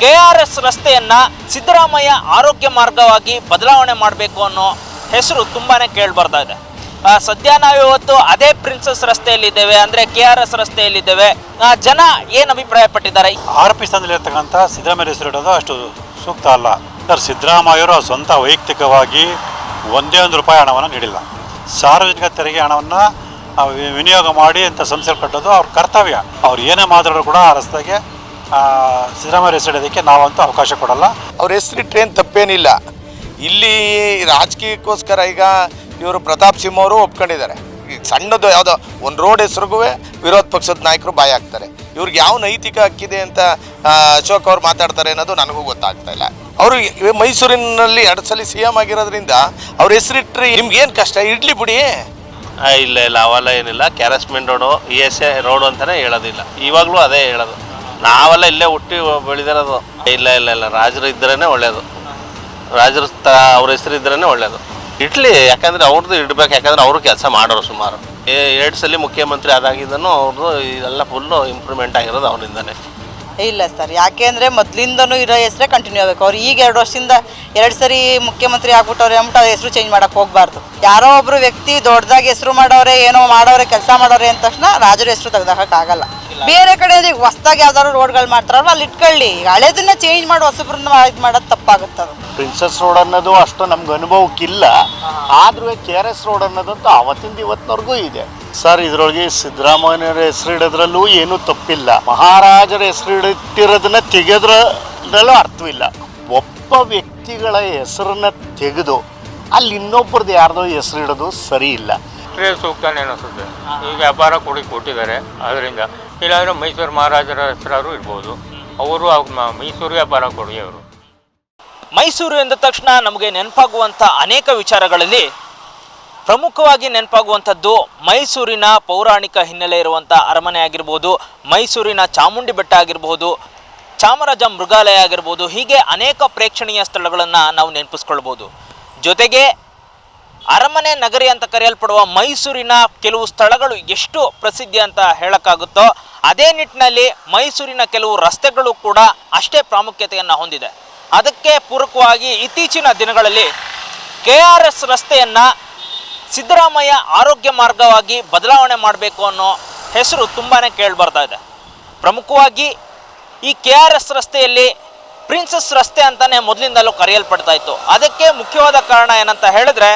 K R S ರಸ್ತೆಯನ್ನ ಸಿದ್ದರಾಮಯ್ಯ ಆರೋಗ್ಯ ಮಾರ್ಗವಾಗಿ ಬದಲಾವಣೆ ಮಾಡಬೇಕು ಅನ್ನೋ ಹೆಸರು ತುಂಬಾನೇ ಕೇಳಿ ಬರ್ತಾ ಇದೆ. ಸದ್ಯ ನಾವು ಇವತ್ತು ಅದೇ ಪ್ರಿನ್ಸಸ್ ರಸ್ತೆಯಲ್ಲಿದ್ದೇವೆ, ಅಂದ್ರೆ ಕೆ ಆರ್ ಎಸ್ ರಸ್ತೆಯಲ್ಲಿದ್ದೇವೆ ಜನ ಏನು ಅಭಿಪ್ರಾಯ ಪಟ್ಟಿದ್ದಾರೆ ಆರ್ ಪಿ ಸ್ಥಾನದಲ್ಲಿರ್ತಕ್ಕಂಥ ಸಿದ್ದರಾಮಯ್ಯ ಹೆಸರು ಇಡೋದು ಅಷ್ಟು ಸೂಕ್ತ ಅಲ್ಲ. ಸರ್, ಸಿದ್ದರಾಮಯ್ಯವರು ಸ್ವಂತ ವೈಯಕ್ತಿಕವಾಗಿ ಒಂದೇ ಒಂದು ರೂಪಾಯಿ ಹಣವನ್ನು ನೀಡಿಲ್ಲ. ಸಾರ್ವಜನಿಕ ತೆರಿಗೆ ಹಣವನ್ನು ವಿನಿಯೋಗ ಮಾಡಿ ಅಂತ ಸಂಸ್ಥೆ ಕಟ್ಟೋದು ಅವ್ರ ಕರ್ತವ್ಯ. ಅವ್ರು ಏನೇ ಮಾತಾಡೋರು ಕೂಡ ಆ ರಸ್ತೆಗೆ ಸಿದ್ದರಾಮಯ್ಯ ಹೆಸರು ಇಡೋದಕ್ಕೆ ನಾವಂತೂ ಅವಕಾಶ ಕೊಡಲ್ಲ. ಅವ್ರ ಹೆಸರಿಟ್ರೆ ಏನು ತಪ್ಪೇನಿಲ್ಲ. ಇಲ್ಲಿ ರಾಜಕೀಯಕ್ಕೋಸ್ಕರ ಈಗ ಇವರು ಪ್ರತಾಪ್ ಸಿಂಹ ಅವರು ಒಪ್ಕೊಂಡಿದ್ದಾರೆ. ಈಗ ಸಣ್ಣದು ಯಾವುದೋ ಒಂದು ರೋಡ್ ಹೆಸ್ರಿಗೂ ವಿರೋಧ ಪಕ್ಷದ ನಾಯಕರು ಬಾಯಿ ಹಾಕ್ತಾರೆ. ಇವ್ರಿಗೆ ಯಾವ ನೈತಿಕ ಹಕ್ಕಿದೆ ಅಂತ ಅಶೋಕ್ ಅವ್ರು ಮಾತಾಡ್ತಾರೆ ಅನ್ನೋದು ನನಗೂ ಗೊತ್ತಾಗ್ತಾ ಇಲ್ಲ. ಅವರು ಮೈಸೂರಿನಲ್ಲಿ ಎರಡು ಸಲ ಸಿ ಎಂ ಆಗಿರೋದ್ರಿಂದ ಅವ್ರ ಹೆಸರಿಟ್ಟರೆ ನಿಮ್ಗೆ ಏನು ಕಷ್ಟ? ಇಡ್ಲಿ ಬಿಡಿ ಇಲ್ಲ ಇಲ್ಲ ಅವೆಲ್ಲ ಏನಿಲ್ಲ. ಕ್ಯಾರಸ್ಮೆಂಟ್ road E S A road ಅಂತಲೇ ಹೇಳೋದಿಲ್ಲ. ಇವಾಗಲೂ ಅದೇ ಹೇಳೋದು. ನಾವೆಲ್ಲ ಇಲ್ಲೇ ಹುಟ್ಟಿ ಬೆಳೆದಿರೋದು. ಇಲ್ಲ ಇಲ್ಲ ಇಲ್ಲ. ರಾಜರು ಇದ್ರೇ ಒಳ್ಳೆಯದು ರಾಜರು ತ, ಅವ್ರ ಹೆಸರು ಇದ್ರೇ ಒಳ್ಳೆಯದು ಇಡ್ಲಿ, ಯಾಕಂದರೆ ಅವ್ರದ್ದು ಇಡ್ಬೇಕು, ಯಾಕಂದ್ರೆ ಅವರು ಕೆಲಸ ಮಾಡೋರು ಸುಮಾರು. ಎರಡು ಸಲ ಮುಖ್ಯಮಂತ್ರಿ ಅದಾಗಿದ್ದನು ಅವ್ರದ್ದು ಇದೆಲ್ಲ ಫುಲ್ಲು ಇಂಪ್ರೂವ್ಮೆಂಟ್ ಆಗಿರೋದು ಅವರಿಂದನೇ. ಇಲ್ಲ ಸರ್, ಯಾಕೆ ಅಂದರೆ ಮೊದಲಿಂದನೂ ಇರೋ ಹೆಸರೇ ಕಂಟಿನ್ಯೂ ಆಗಬೇಕು. ಅವ್ರು ಈಗ ಎರಡು ವರ್ಷದಿಂದ ಎರಡು ಸರಿ ಮುಖ್ಯಮಂತ್ರಿ ಆಗ್ಬಿಟ್ಟವ್ರೆ ಅಂಬಿಟ್ಟು ಅವ್ರ ಹೆಸರು ಚೇಂಜ್ ಮಾಡೋಕ್ಕೆ ಹೋಗಬಾರ್ದು. ಯಾರೋ ಒಬ್ಬರು ವ್ಯಕ್ತಿ ದೊಡ್ಡದಾಗಿ ಹೆಸರು ಮಾಡೋರೆ, ಏನೋ ಮಾಡೋರೆ, ಕೆಲಸ ಮಾಡೋರೆ ಅಂದ ತಕ್ಷಣ ರಾಜರ ಹೆಸರು ತೆಗ್ದಾಕಕ್ಕಾಗಲ್ಲ ಬೇರೆ ಕಡೆ ಈಗ ಹೊಸ್ದಾಗಿ ಯಾವ್ದಾದ್ರು ರೋಡ್ಗಳು ಮಾಡ್ತಾರಲ್ಲ ಅಲ್ಲಿ ಇಟ್ಕೊಳ್ಳಿ. ಈಗ ಹಳೇದನ್ನ ಚೇಂಜ್ ಮಾಡಿ ಹೊಸಬ್ರನ್ನ ಇದು ಮಾಡೋದು ತಪ್ಪಾಗುತ್ತೆ ಅದು. ಪ್ರಿನ್ಸಸ್ ರೋಡ್ ಅನ್ನೋದು ಅಷ್ಟು ನಮ್ಗೆ ಅನುಭವಕ್ಕಿಲ್ಲ. ಆದ್ರೂ ಕೆ ಆರ್ ಎಸ್ ರೋಡ್ ಅನ್ನೋದಂತೂ ಅವತ್ತಿಂದ ಇವತ್ತಿನವರೆಗೂ ಇದೆ. ಸರ್ ಇದ್ರೊಳಗೆ ಸಿದ್ದರಾಮಯ್ಯನವರ ಹೆಸರಿಡೋದ್ರಲ್ಲೂ ಏನೂ ತಪ್ಪಿಲ್ಲ. ಮಹಾರಾಜರ ಹೆಸರಿಟ್ಟಿರೋದನ್ನ ತೆಗೆದ್ರಲ್ಲೂ ಅರ್ಥವಿಲ್ಲ. ಒಬ್ಬ ವ್ಯಕ್ತಿಗಳ ಹೆಸರನ್ನ ತೆಗೆದು ಅಲ್ಲಿ ಇನ್ನೊಬ್ಬರದ್ದು ಯಾರ್ದೋ ಹೆಸರಿಡೋದು ಸರಿ ಇಲ್ಲ. ಸೂಕ್ತನೇ ಅನಿಸುತ್ತೆ ಈ ವ್ಯಾಪಾರ ಕೊಡಿ ಕೊಟ್ಟಿದ್ದಾರೆ. ಅದರಿಂದ ಇಲ್ಲಾಂದ್ರೆ ಮೈಸೂರು ಮಹಾರಾಜರ ಹೆಸರಾದ್ರು ಇರ್ಬೋದು. ಅವರು ಮೈಸೂರಿಗೆ ಬರ ಕೊಡಿ ಅವರು. ಮೈಸೂರು ಎಂದ ತಕ್ಷಣ ನಮಗೆ ನೆನಪಾಗುವಂಥ ಅನೇಕ ವಿಚಾರಗಳಲ್ಲಿ ಪ್ರಮುಖವಾಗಿ ನೆನಪಾಗುವಂಥದ್ದು ಮೈಸೂರಿನ ಪೌರಾಣಿಕ ಹಿನ್ನೆಲೆ ಇರುವಂಥ ಅರಮನೆ ಆಗಿರ್ಬೋದು, ಮೈಸೂರಿನ ಚಾಮುಂಡಿ ಬೆಟ್ಟ ಆಗಿರ್ಬೋದು, ಚಾಮರಾಜ ಮೃಗಾಲಯ ಆಗಿರ್ಬೋದು, ಹೀಗೆ ಅನೇಕ ಪ್ರೇಕ್ಷಣೀಯ ಸ್ಥಳಗಳನ್ನು ನಾವು ನೆನಪಿಸ್ಕೊಳ್ಬೋದು. ಜೊತೆಗೆ ಅರಮನೆ ನಗರಿ ಅಂತ ಕರೆಯಲ್ಪಡುವ ಮೈಸೂರಿನ ಕೆಲವು ಸ್ಥಳಗಳು ಎಷ್ಟು ಪ್ರಸಿದ್ಧಿ ಅಂತ ಹೇಳೋಕ್ಕಾಗುತ್ತೋ ಅದೇ ನಿಟ್ಟಿನಲ್ಲಿ ಮೈಸೂರಿನ ಕೆಲವು ರಸ್ತೆಗಳು ಕೂಡ ಅಷ್ಟೇ ಪ್ರಾಮುಖ್ಯತೆಯನ್ನು ಹೊಂದಿದೆ. ಅದಕ್ಕೆ ಪೂರಕವಾಗಿ ಇತ್ತೀಚಿನ ದಿನಗಳಲ್ಲಿ ಕೆ ಆರ್ ಎಸ್ ರಸ್ತೆಯನ್ನು ಸಿದ್ದರಾಮಯ್ಯ ಆರೋಗ್ಯ ಮಾರ್ಗವಾಗಿ ಬದಲಾವಣೆ ಮಾಡಬೇಕು ಅನ್ನೋ ಹೆಸರು ತುಂಬಾ ಕೇಳಿಬರ್ತಾ ಇದೆ. ಪ್ರಮುಖವಾಗಿ ಈ ಕೆ ಆರ್ ಎಸ್ ರಸ್ತೆಯಲ್ಲಿ ಪ್ರಿನ್ಸಸ್ ರಸ್ತೆ ಅಂತಲೇ ಮೊದಲಿಂದಲೂ ಕರೆಯಲ್ಪಡ್ತಾ ಇತ್ತು. ಅದಕ್ಕೆ ಮುಖ್ಯವಾದ ಕಾರಣ ಏನಂತ ಹೇಳಿದ್ರೆ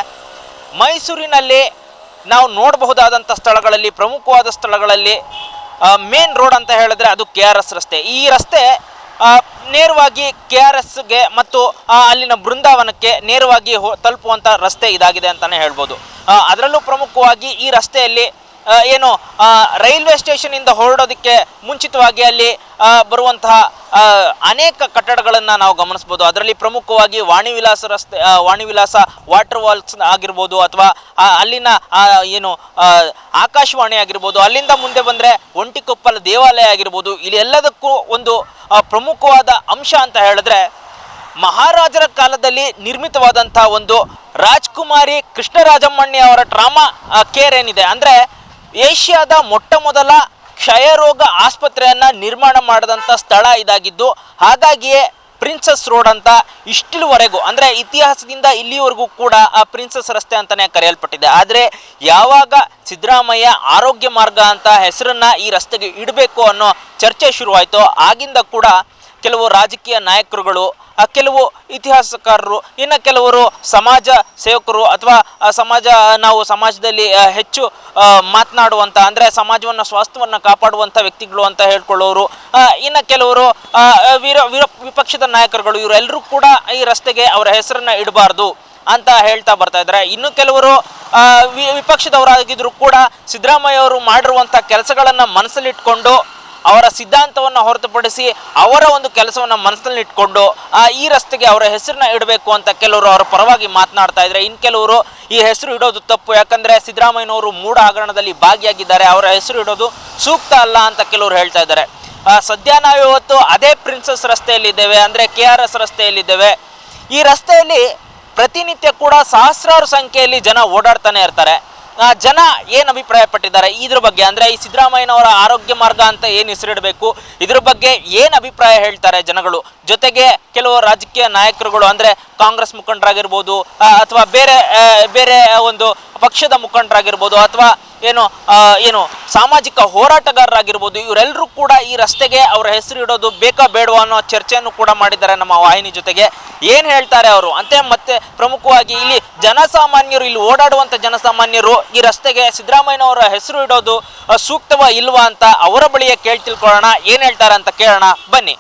ಮೈಸೂರಿನಲ್ಲಿ ನಾವು ನೋಡಬಹುದಾದಂಥ ಸ್ಥಳಗಳಲ್ಲಿ, ಪ್ರಮುಖವಾದ ಸ್ಥಳಗಳಲ್ಲಿ ಮೇನ್ ರೋಡ್ ಅಂತ ಹೇಳಿದ್ರೆ ಅದು ಕೆ ಆರ್ ಎಸ್ ರಸ್ತೆ. ಈ ರಸ್ತೆ ನೇರವಾಗಿ ಕೆ ಆರ್ ಎಸ್ಗೆ ಮತ್ತು ಅಲ್ಲಿನ ಬೃಂದಾವನಕ್ಕೆ ನೇರವಾಗಿ ಹೋ, ತಲುಪುವಂಥ ರಸ್ತೆ ಇದಾಗಿದೆ ಅಂತಲೇ ಹೇಳ್ಬೋದು. ಅದರಲ್ಲೂ ಪ್ರಮುಖವಾಗಿ ಈ ರಸ್ತೆಯಲ್ಲಿ ಏನು ರೈಲ್ವೆ ಸ್ಟೇಷನಿಂದ ಹೊರಡೋದಕ್ಕೆ ಮುಂಚಿತವಾಗಿ ಅಲ್ಲಿ ಬರುವಂತಹ ಅನೇಕ ಕಟ್ಟಡಗಳನ್ನು ನಾವು ಗಮನಿಸ್ಬೋದು. ಅದರಲ್ಲಿ ಪ್ರಮುಖವಾಗಿ ವಾಣಿ ವಿಲಾಸ ರಸ್ತೆ ವಾಣಿ ವಿಲಾಸ ವಾಟರ್ ವಾಲ್ಸ್ ಆಗಿರ್ಬೋದು ಅಥವಾ ಅಲ್ಲಿನ ಏನು ಆಕಾಶವಾಣಿ ಆಗಿರ್ಬೋದು. ಅಲ್ಲಿಂದ ಮುಂದೆ ಬಂದರೆ ಒಂಟಿಕೊಪ್ಪಲ ದೇವಾಲಯ ಆಗಿರ್ಬೋದು. ಇಲ್ಲಿ ಎಲ್ಲದಕ್ಕೂ ಒಂದು ಪ್ರಮುಖವಾದ ಅಂಶ ಅಂತ ಹೇಳಿದ್ರೆ, ಮಹಾರಾಜರ ಕಾಲದಲ್ಲಿ ನಿರ್ಮಿತವಾದಂಥ ಒಂದು ರಾಜ್ಕುಮಾರಿ ಕೃಷ್ಣರಾಜಮ್ಮಣ್ಣಿ ಅವರ ಡ್ರಾಮಾ ಕೇರ್ ಏನಿದೆ ಅಂದರೆ ಏಷ್ಯಾದ ಮೊಟ್ಟ ಮೊದಲ ಕ್ಷಯರೋಗ ಆಸ್ಪತ್ರೆಯನ್ನು ನಿರ್ಮಾಣ ಮಾಡಿದಂಥ ಸ್ಥಳ ಇದಾಗಿದ್ದು, ಹಾಗಾಗಿಯೇ ಪ್ರಿನ್ಸಸ್ ರೋಡ್ ಅಂತ ಇಷ್ಟಿಲ್ವರೆಗೂ, ಅಂದರೆ ಇತಿಹಾಸದಿಂದ ಇಲ್ಲಿವರೆಗೂ ಕೂಡ ಆ ಪ್ರಿನ್ಸಸ್ ರಸ್ತೆ ಅಂತಲೇ ಕರೆಯಲ್ಪಟ್ಟಿದೆ. ಆದರೆ ಯಾವಾಗ ಸಿದ್ದರಾಮಯ್ಯ ಆರೋಗ್ಯ ಮಾರ್ಗ ಅಂತ ಹೆಸರನ್ನು ಈ ರಸ್ತೆಗೆ ಇಡಬೇಕು ಅನ್ನೋ ಚರ್ಚೆ ಶುರುವಾಯಿತು, ಆಗಿಂದ ಕೂಡ ಕೆಲವು ರಾಜಕೀಯ ನಾಯಕರುಗಳು ಕೆಲವು ಇತಿಹಾಸಕಾರರು, ಇನ್ನು ಕೆಲವರು ಸಮಾಜ ಸೇವಕರು ಅಥವಾ ಸಮಾಜ, ನಾವು ಸಮಾಜದಲ್ಲಿ ಹೆಚ್ಚು ಮಾತನಾಡುವಂಥ ಅಂದರೆ ಸಮಾಜವನ್ನು, ಸ್ವಾಸ್ಥ್ಯವನ್ನು ಕಾಪಾಡುವಂಥ ವ್ಯಕ್ತಿಗಳು ಅಂತ ಹೇಳ್ಕೊಳ್ಳೋರು ಇನ್ನು ಕೆಲವರು ವೀರ, ವಿರ, ವಿಪಕ್ಷದ ನಾಯಕರುಗಳು ಇವರೆಲ್ಲರೂ ಕೂಡ ಈ ರಸ್ತೆಗೆ ಅವರ ಹೆಸರನ್ನು ಇಡಬಾರ್ದು ಅಂತ ಹೇಳ್ತಾ ಬರ್ತಾ ಇದ್ದಾರೆ. ಇನ್ನು ಕೆಲವರು ವಿಪಕ್ಷದವರಾಗಿದ್ದರೂ ಕೂಡ ಸಿದ್ದರಾಮಯ್ಯ ಅವರು ಮಾಡಿರುವಂಥ ಕೆಲಸಗಳನ್ನು ಮನಸ್ಸಲ್ಲಿಟ್ಕೊಂಡು ಅವರ ಸಿದ್ಧಾಂತವನ್ನು ಹೊರತುಪಡಿಸಿ ಅವರ ಒಂದು ಕೆಲಸವನ್ನು ಮನಸ್ಸಿನಲ್ಲಿ ಇಟ್ಕೊಂಡು ಈ ರಸ್ತೆಗೆ ಅವರ ಹೆಸರನ್ನ ಇಡಬೇಕು ಅಂತ ಕೆಲವರು ಅವರ ಪರವಾಗಿ ಮಾತನಾಡ್ತಾ ಇದ್ದಾರೆ ಇನ್ನು ಕೆಲವರು ಈ ಹೆಸರು ಇಡೋದು ತಪ್ಪು. ಯಾಕಂದ್ರೆ ಸಿದ್ದರಾಮಯ್ಯನವರು ಮೂಢ ಹಗರಣದಲ್ಲಿ ಭಾಗಿಯಾಗಿದ್ದಾರೆ, ಅವರ ಹೆಸರು ಇಡೋದು ಸೂಕ್ತ ಅಲ್ಲ ಅಂತ ಕೆಲವರು ಹೇಳ್ತಾ ಇದ್ದಾರೆ. ಸದ್ಯ ನಾವು ಇವತ್ತು ಅದೇ ಪ್ರಿನ್ಸಸ್ ರಸ್ತೆಯಲ್ಲಿದ್ದೇವೆ, ಅಂದರೆ ಕೆ ಆರ್ ಎಸ್ ರಸ್ತೆಯಲ್ಲಿದ್ದೇವೆ. ಈ ರಸ್ತೆಯಲ್ಲಿ ಪ್ರತಿನಿತ್ಯ ಕೂಡ ಸಹಸ್ರಾರು ಸಂಖ್ಯೆಯಲ್ಲಿ ಜನ ಓಡಾಡ್ತಾನೆ ಇರ್ತಾರೆ. ಜನ ಏನು ಅಭಿಪ್ರಾಯ ಪಟ್ಟಿದ್ದಾರೆ ಇದ್ರ ಬಗ್ಗೆ ಅಂದ್ರೆ ಈ ಸಿದ್ದರಾಮಯ್ಯನವರ ಆರೋಗ್ಯ ಮಾರ್ಗ ಅಂತ ಏನು ಹೆಸರಿಡಬೇಕು ಇದ್ರ ಬಗ್ಗೆ ಏನು ಅಭಿಪ್ರಾಯ ಹೇಳ್ತಾರೆ ಜನಗಳು? ಜೊತೆಗೆ ಕೆಲವು ರಾಜಕೀಯ ನಾಯಕರುಗಳು ಅಂದ್ರೆ ಕಾಂಗ್ರೆಸ್ ಮುಖಂಡರಾಗಿರ್ಬೋದು ಅಥವಾ ಬೇರೆ ಬೇರೆ ಒಂದು ಪಕ್ಷದ ಮುಖಂಡರಾಗಿರ್ಬೋದು, ಅಥವಾ ಏನು ಏನು, ಸಾಮಾಜಿಕ ಹೋರಾಟಗಾರರಾಗಿರ್ಬೋದು ಇವರೆಲ್ಲರೂ ಕೂಡ ಈ ರಸ್ತೆಗೆ ಅವರ ಹೆಸರು ಇಡೋದು ಬೇಕಾ ಬೇಡವಾ ಅನ್ನೋ ಚರ್ಚೆಯನ್ನು ಕೂಡ ಮಾಡಿದ್ದಾರೆ ನಮ್ಮ ವಾಹಿನಿ ಜೊತೆಗೆ. ಏನು ಹೇಳ್ತಾರೆ ಅವರು? ಅಂತೆ ಮತ್ತೆ ಪ್ರಮುಖವಾಗಿ ಇಲ್ಲಿ ಜನಸಾಮಾನ್ಯರು, ಇಲ್ಲಿ ಓಡಾಡುವಂಥ ಜನಸಾಮಾನ್ಯರು ಈ ರಸ್ತೆಗೆ ಸಿದ್ದರಾಮಯ್ಯನವರ ಹೆಸರು ಇಡೋದು ಸೂಕ್ತವ ಇಲ್ವಾ ಅಂತ ಅವರ ಬಳಿಯೇ ಕೇಳಿ ತಿಳ್ಕೊಳ್ಳೋಣ. ಏನು ಹೇಳ್ತಾರೆ ಅಂತ ಕೇಳೋಣ. ಬನ್ನಿ.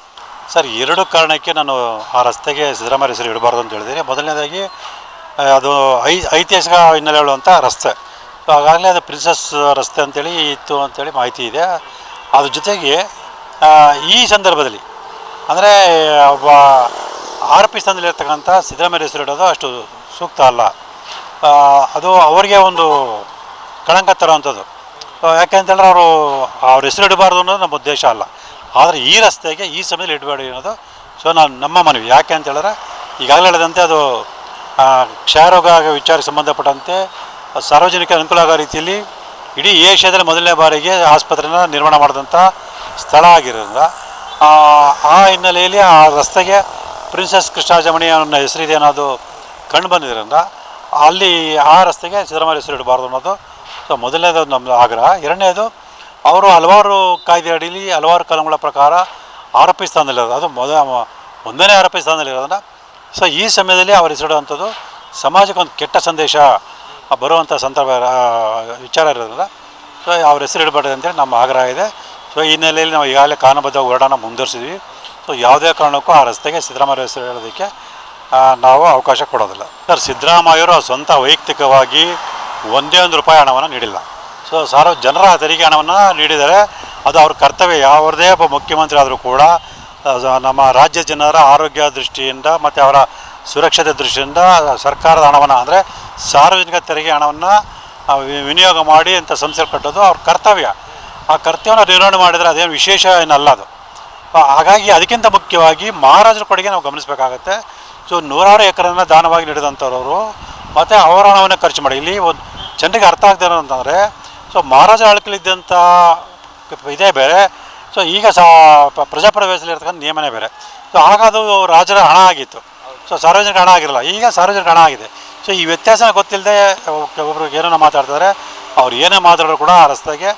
ಸರ್ ಎರಡು ಕಾರಣಕ್ಕೆ ನಾನು ಆ ರಸ್ತೆಗೆ ಸಿದ್ದರಾಮಯ್ಯ ಹೆಸರು ಇಡಬಾರ್ದು ಅಂತ ಹೇಳಿದ್ದೀನಿ. ಮೊದಲನೇದಾಗಿ ಅದು ಐ ಐತಿಹಾಸಿಕ ಹಿನ್ನೆಲೆ ಹೇಳುವಂಥ ರಸ್ತೆ. ಸೊ ಆಗಾಗಲೇ ಅದು ಪ್ರಿನ್ಸಸ್ ರಸ್ತೆ ಅಂತೇಳಿ ಇತ್ತು ಅಂತೇಳಿ ಮಾಹಿತಿ ಇದೆ. ಅದ್ರ ಜೊತೆಗೆ ಈ ಸಂದರ್ಭದಲ್ಲಿ, ಅಂದರೆ, ಒಬ್ಬ ಆರ್ ಪಿ ಸ್ಥಾನದಲ್ಲಿರ್ತಕ್ಕಂಥ ಸಿದ್ದರಾಮಯ್ಯ ಹೆಸರು ಇಡೋದು ಅಷ್ಟು ಸೂಕ್ತ ಅಲ್ಲ. ಅದು ಅವರಿಗೆ ಒಂದು ಕಳಂಕ ತರೋವಂಥದ್ದು. ಯಾಕೆ ಅಂತೇಳಿದ್ರೆ ಅವರು ಅವ್ರ ಹೆಸರು ಇಡಬಾರ್ದು ಅನ್ನೋದು ನಮ್ಮ ಉದ್ದೇಶ ಅಲ್ಲ. ಆದರೆ ಈ ರಸ್ತೆಗೆ ಈ ಸಮಯದಲ್ಲಿ ಇಡಬೇಡಿ ಅನ್ನೋದು ಸೊ ನಾನು, ನಮ್ಮ ಮನವಿ. ಯಾಕೆ ಅಂತ ಹೇಳಿದ್ರೆ ಈಗಾಗಲೇ ಹೇಳಿದಂತೆ ಅದು ಕ್ಷಯರೋಗ ವಿಚಾರಕ್ಕೆ ಸಂಬಂಧಪಟ್ಟಂತೆ ಸಾರ್ವಜನಿಕ ಅನುಕೂಲ ಆಗೋ ರೀತಿಯಲ್ಲಿ ಇಡೀ ಏಷ್ಯಾದಲ್ಲಿ ಮೊದಲನೇ ಬಾರಿಗೆ ಆಸ್ಪತ್ರೆನ ನಿರ್ಮಾಣ ಮಾಡಿದಂಥ ಸ್ಥಳ ಆಗಿರೋದ್ರಿಂದ, ಆ ಹಿನ್ನೆಲೆಯಲ್ಲಿ ಆ ರಸ್ತೆಗೆ ಪ್ರಿನ್ಸೆಸ್ ಕೃಷ್ಣಾಜಮಣಿ ಅನ್ನೋ ಹೆಸರಿದೆ ಅನ್ನೋದು ಕಂಡು ಬಂದಿದ್ದರಿಂದ ಅಲ್ಲಿ ಆ ರಸ್ತೆಗೆ ಸಿದ್ದರಾಮಯ್ಯ ಹೆಸರು ಇಡಬಾರ್ದು ಅನ್ನೋದು ಸೊ ಮೊದಲನೇದು ನಮ್ಮ ಆಗ್ರಹ. ಎರಡನೇದು, ಅವರು ಹಲವಾರು ಕಾಯ್ದೆ ಅಡಿಲಿ ಹಲವಾರು ಕಾನೂನುಗಳ ಪ್ರಕಾರ ಆರೋಪಿ ಸ್ಥಾನದಲ್ಲಿರೋದು. ಅದು ಮೊದ, ಒಂದನೇ ಆರೋಪಿ ಸ್ಥಾನದಲ್ಲಿರೋದನ್ನ ಸೊ ಈ ಸಮಯದಲ್ಲಿ ಅವರು ಹೆಸರಿಡುವಂಥದ್ದು ಸಮಾಜಕ್ಕೆ ಒಂದು ಕೆಟ್ಟ ಸಂದೇಶ ಬರುವಂಥ ಸಂದರ್ಭ ಆ, ವಿಚಾರ ಇರೋದ್ರಿಂದ ಸೊ ಅವ್ರ ಹೆಸರು ಇಡಬಾರ್ದು ಅಂತೇಳಿ ನಮ್ಮ ಆಗ್ರಹ ಇದೆ. ಸೊ ಈ ಹಿನ್ನೆಲೆಯಲ್ಲಿ ನಾವು ಈಗಾಗಲೇ ಕಾನೂನುಬದ್ಧ ಹೋರಾಟನ ಮುಂದುವರಿಸಿದ್ವಿ. ಸೊ ಯಾವುದೇ ಕಾರಣಕ್ಕೂ ಆ ರಸ್ತೆಗೆ ಸಿದ್ದರಾಮಯ್ಯ ಹೆಸರು ಹೇಳೋದಕ್ಕೆ ನಾವು ಅವಕಾಶ ಕೊಡೋದಿಲ್ಲ. ಸರ್ ಸಿದ್ದರಾಮಯ್ಯವರು ಸ್ವಂತ ವೈಯಕ್ತಿಕವಾಗಿ ಒಂದೇ ಒಂದು ರೂಪಾಯಿ ಹಣವನ್ನು ನೀಡಿಲ್ಲ. ಸೊ ಸಾರ್ವ ಜನರ ತೆರಿಗೆ ಹಣವನ್ನು ನೀಡಿದರೆ ಅದು ಅವ್ರ ಕರ್ತವ್ಯ. ಯಾವುದೇ ಒಬ್ಬ ಮುಖ್ಯಮಂತ್ರಿ ಆದರೂ ಕೂಡ ನಮ್ಮ ರಾಜ್ಯ ಜನರ ಆರೋಗ್ಯ ದೃಷ್ಟಿಯಿಂದ ಮತ್ತು ಅವರ ಸುರಕ್ಷತೆ ದೃಷ್ಟಿಯಿಂದ ಸರ್ಕಾರದ ಹಣವನ್ನು, ಅಂದರೆ ಸಾರ್ವಜನಿಕ ತೆರಿಗೆ ಹಣವನ್ನು ವಿನಿಯೋಗ ಮಾಡಿ ಅಂತ ಸಂಸ್ಥೆ ಕಟ್ಟೋದು ಅವ್ರ ಕರ್ತವ್ಯ. ಆ ಕರ್ತವ್ಯನ ನಿರ್ವಹಣೆ ಮಾಡಿದರೆ ಅದೇನು ವಿಶೇಷ ಏನಲ್ಲ ಅದು. ಹಾಗಾಗಿ ಅದಕ್ಕಿಂತ ಮುಖ್ಯವಾಗಿ ಮಹಾರಾಜರ ಕೊಡುಗೆ ನಾವು ಗಮನಿಸಬೇಕಾಗತ್ತೆ. ಸೊ, ನೂರಾರು ಎಕರೆಯನ್ನು ದಾನವಾಗಿ ನೀಡಿದಂಥವ್ರವರು, ಮತ್ತು ಅವರ ಹಣವನ್ನು ಖರ್ಚು ಮಾಡಿ. ಇಲ್ಲಿ ಒಂದು ಜನರಿಗೆ ಅರ್ಥ ಆಗ್ತಾ ಅಂತಂದರೆ, ಸೊ ಮಹಾರಾಜ ಆಳ್ಕಲಿದ್ದಂಥ ಇದೇ ಬೇರೆ. ಸೊ, ಈಗ ಸಹ ಪ್ರಜಾಪ್ರವೇಶದಲ್ಲಿ ಪ್ರಜಾಪರ ಇರ್ತಕ್ಕಂಥ ನಿಯಮನೇ ಬೇರೆ. ಸೊ ಆಗ ಅದು ರಾಜರ ಹಣ ಆಗಿತ್ತು. ಸೊ ಸಾರ್ವಜನಿಕ ಹಣ ಆಗಿರಲ್ಲ. ಈಗ ಸಾರ್ವಜನಿಕ ಹಣ ಆಗಿದೆ. ಸೊ ಈ ವ್ಯತ್ಯಾಸ ಗೊತ್ತಿಲ್ಲದೆ ಒಬ್ಬರು ಏನೋ ಮಾತಾಡ್ತಾರೆ ಅವ್ರು ಏನೇ ಮಾತಾಡೋರು ಕೂಡ ಆ ರಸ್ತೆಗೆ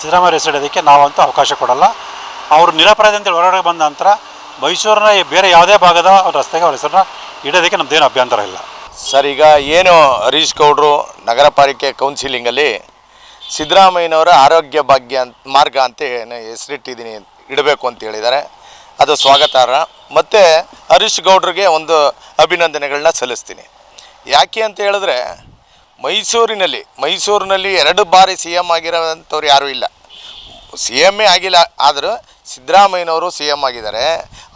ಸಿದ್ದರಾಮಯ್ಯ ಹೆಸರಿಡೋದಕ್ಕೆ ನಾವಂತೂ ಅವಕಾಶ ಕೊಡಲ್ಲ. ಅವರು ನಿರಪರಾಧಿ ಅಂತೇಳಿ ಹೊರಗಡೆ ಬಂದ ನಂತರ, ಮೈಸೂರಿನ ಬೇರೆ ಯಾವುದೇ ಭಾಗದ ರಸ್ತೆಗೆ ಅವ್ರ ಹೆಸರನ್ನ ಇಡೋದಕ್ಕೆ ನಮ್ದೇನು ಅಭ್ಯಂತರ ಇಲ್ಲ. ಸರ್, ಈಗ ಏನು ಹರೀಶ್ ಗೌಡರು ನಗರ ಪಾಲಿಕೆ ಕೌನ್ಸಿಲಿಂಗಲ್ಲಿ ಸಿದ್ದರಾಮಯ್ಯನವರ ಆರೋಗ್ಯ ಭಾಗ್ಯ ಅಂತ, ಮಾರ್ಗ ಅಂತ ಹೆಸರಿಟ್ಟಿದ್ದೀನಿ ಇಡಬೇಕು ಅಂತ ಹೇಳಿದ್ದಾರೆ. ಅದು ಸ್ವಾಗತಾರ್ಹ. ಮತ್ತು ಹರೀಶ್ ಗೌಡ್ರಿಗೆ ಒಂದು ಅಭಿನಂದನೆಗಳನ್ನ ಸಲ್ಲಿಸ್ತೀನಿ. ಯಾಕೆ ಅಂತ ಹೇಳಿದ್ರೆ, ಮೈಸೂರಿನಲ್ಲಿ ಮೈಸೂರಿನಲ್ಲಿ ಎರಡು ಬಾರಿ ಸಿ ಎಂ ಆಗಿರೋಂಥವ್ರು ಯಾರೂ ಇಲ್ಲ. ಸಿ ಎಮ್ಮೇ ಆಗಿಲ್ಲ, ಆದರೂ ಸಿದ್ದರಾಮಯ್ಯನವರು ಸಿ ಎಂ ಆಗಿದ್ದಾರೆ.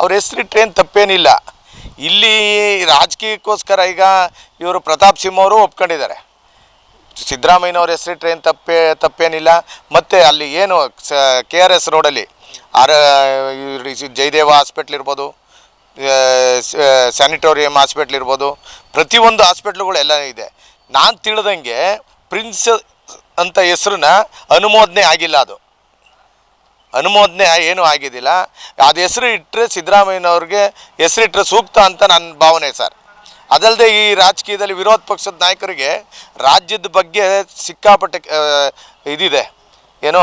ಅವ್ರ ಟ್ರೈನ್ ತಪ್ಪೇನಿಲ್ಲ. ಇಲ್ಲಿ ರಾಜಕೀಯಕ್ಕೋಸ್ಕರ ಈಗ ಇವರು ಪ್ರತಾಪ್ ಸಿಂಹ ಅವರು ಒಪ್ಕೊಂಡಿದ್ದಾರೆ. ಸಿದ್ದರಾಮಯ್ಯನವ್ರ ಹೆಸರಿಟ್ರೆ ಏನು ತಪ್ಪೇ, ತಪ್ಪೇನಿಲ್ಲ. ಮತ್ತು ಅಲ್ಲಿ ಏನು ಸ, ಕೆ ಆರ್ ಎಸ್ ರೋಡಲ್ಲಿ ಆರ ಜಯದೇವ ಹಾಸ್ಪಿಟ್ಲ್ ಇರ್ಬೋದು ಸ್ಯಾನಿಟೋರಿಯಂ ಹಾಸ್ಪಿಟ್ಲ್ ಇರ್ಬೋದು, ಪ್ರತಿಯೊಂದು ಹಾಸ್ಪಿಟ್ಲುಗಳು ಎಲ್ಲ ಇದೆ. ನಾನು ತಿಳಿದಂಗೆ ಪ್ರಿನ್ಸ್ ಅಂತ ಹೆಸ್ರನ್ನ ಅನುಮೋದನೆ ಆಗಿಲ್ಲ ಅದು. ಅನುಮೋದನೆ ಏನೂ ಆಗಿದ್ದಿಲ್ಲ ಅದು ಹೆಸರು ಇಟ್ಟರೆ ಸಿದ್ದರಾಮಯ್ಯನವ್ರಿಗೆ ಹೆಸರಿಟ್ಟರೆ ಸೂಕ್ತ ಅಂತ ನನ್ನ ಭಾವನೆ ಸರ್. ಅದಲ್ಲದೆ ಈ ರಾಜಕೀಯದಲ್ಲಿ ವಿರೋಧ ಪಕ್ಷದ ನಾಯಕರಿಗೆ ರಾಜ್ಯದ ಬಗ್ಗೆ ಸಿಕ್ಕಾಪಟ್ಟೆ ಇದಿದೆ. ಏನೋ,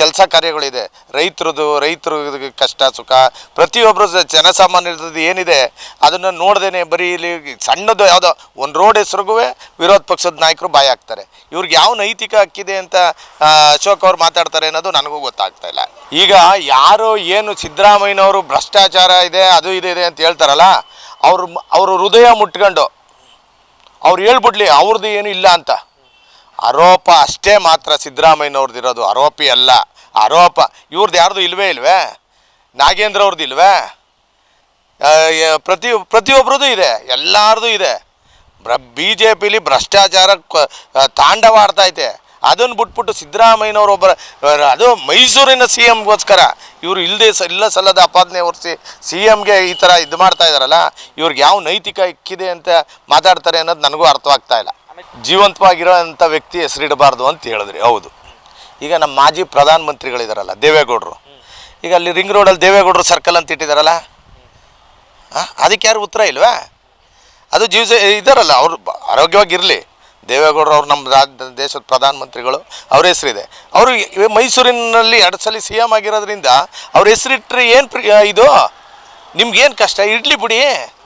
ಕೆಲಸ ಕಾರ್ಯಗಳಿದೆ. ರೈತರದು, ರೈತರು ಕಷ್ಟ, ಸುಖ. ಪ್ರತಿಯೊಬ್ಬರು ಜನಸಾಮಾನ್ಯರದ್ದು ಏನಿದೆ, ಅದನ್ನು ನೋಡ್ದೇನೆ ಬರೀ ಇಲ್ಲಿ ಸಣ್ಣದು ಯಾವುದೋ, ಒಂದು ರೋಡ್ ಹೆಸ್ರಿಗೂ ವಿರೋಧ ಪಕ್ಷದ ನಾಯಕರು ಬಾಯಿ ಹಾಕ್ತಾರೆ. ಇವ್ರಿಗೆ ಯಾವ ನೈತಿಕ ಹಕ್ಕಿದೆ ಅಂತ ಅಶೋಕ್ ಅವ್ರು ಮಾತಾಡ್ತಾರೆ ಅನ್ನೋದು ನನಗೂ ಗೊತ್ತಾಗ್ತಾ ಇಲ್ಲ. ಈಗ ಯಾರು ಏನು ಸಿದ್ದರಾಮಯ್ಯನವರು ಭ್ರಷ್ಟಾಚಾರ ಇದೆ, ಅದು ಇದೆ ಇದೆ ಅಂತ ಹೇಳ್ತಾರಲ್ಲ, ಅವರು ಅವರು ಹೃದಯ ಮುಟ್ಕೊಂಡು, ಅವ್ರು ಹೇಳ್ಬಿಡ್ಲಿ ಅವ್ರದ್ದು ಏನು ಇಲ್ಲ ಅಂತ. ಆರೋಪ ಅಷ್ಟೇ ಮಾತ್ರ ಸಿದ್ದರಾಮಯ್ಯನವ್ರದ್ದು ಇರೋದು ಆರೋಪಿ ಅಲ್ಲ. ಆರೋಪ ಇವ್ರದ್ದು ಯಾರ್ದು ಇಲ್ವೇ ಇಲ್ವೇ? ನಾಗೇಂದ್ರ ಅವ್ರದ್ದು ಇಲ್ವೇ ಪ್ರತಿ ಪ್ರತಿಯೊಬ್ಬರದ್ದು ಇದೆ. ಎಲ್ಲಾರ್ದು ಇದೆ. ಬ್ರ ಬಿ ಜೆ ಪಿಲಿ ಭ್ರಷ್ಟಾಚಾರ ತಾಂಡವ ಆಡ್ತಾ ಐತೆ ಅದನ್ನು ಬಿಟ್ಬಿಟ್ಟು ಸಿದ್ದರಾಮಯ್ಯನವರೊಬ್ಬರ ಅದು ಮೈಸೂರಿನ ಸಿ ಎಮ್ಗೋಸ್ಕರ ಇವರು ಇಲ್ಲದೆ ಸ, ಇಲ್ಲ ಸಲ್ಲದ ಅಪಾದನೆ ಹೊರಿಸಿ ಸಿ ಎಮ್ಗೆ ಈ ಥರ ಇದು ಮಾಡ್ತಾ ಇದ್ದಾರಲ್ಲ ಇವ್ರಿಗೆ ಯಾವ ನೈತಿಕ ಇಕ್ಕಿದೆ ಅಂತ ಮಾತಾಡ್ತಾರೆ ಅನ್ನೋದು ನನಗೂ ಅರ್ಥವಾಗ್ತಾ ಇಲ್ಲ. ಜೀವಂತವಾಗಿರೋ ಅಂಥ ವ್ಯಕ್ತಿ ಹೆಸರಿಡಬಾರ್ದು ಅಂತ ಹೇಳಿದ್ರಿ, ಹೌದು. ಈಗ ನಮ್ಮ ಮಾಜಿ ಪ್ರಧಾನಮಂತ್ರಿಗಳಿದಾರಲ್ಲ, ದೇವೇಗೌಡರು. ಈಗ ಅಲ್ಲಿ ರಿಂಗ್ ರೋಡಲ್ಲಿ ದೇವೇಗೌಡರು ಸರ್ಕಲ್ ಅಂತ ಇಟ್ಟಿದ್ದಾರಲ್ಲ ಅದಕ್ಕೆ ಯಾರು ಉತ್ತರ ಇಲ್ವಾ? ಅದು ಜೀವ ಇದಾರಲ್ಲ, ಅವರು ಆರೋಗ್ಯವಾಗಿರಲಿ. ದೇವೇಗೌಡರು ಅವ್ರು ನಮ್ಮ ರಾಜ್ಯ ದೇಶದ ಪ್ರಧಾನಮಂತ್ರಿಗಳು, ಅವ್ರ ಹೆಸರಿದೆ. ಅವರು ಮೈಸೂರಿನಲ್ಲಿ ಎರಡು ಸಲ ಸಿ ಎಂ ಆಗಿರೋದ್ರಿಂದ ಅವ್ರ ಹೆಸರಿಟ್ಟರೆ ಏನು ಇದು? ನಿಮ್ಗೇನು ಕಷ್ಟ? ಇಡ್ಲಿ ಬಿಡಿ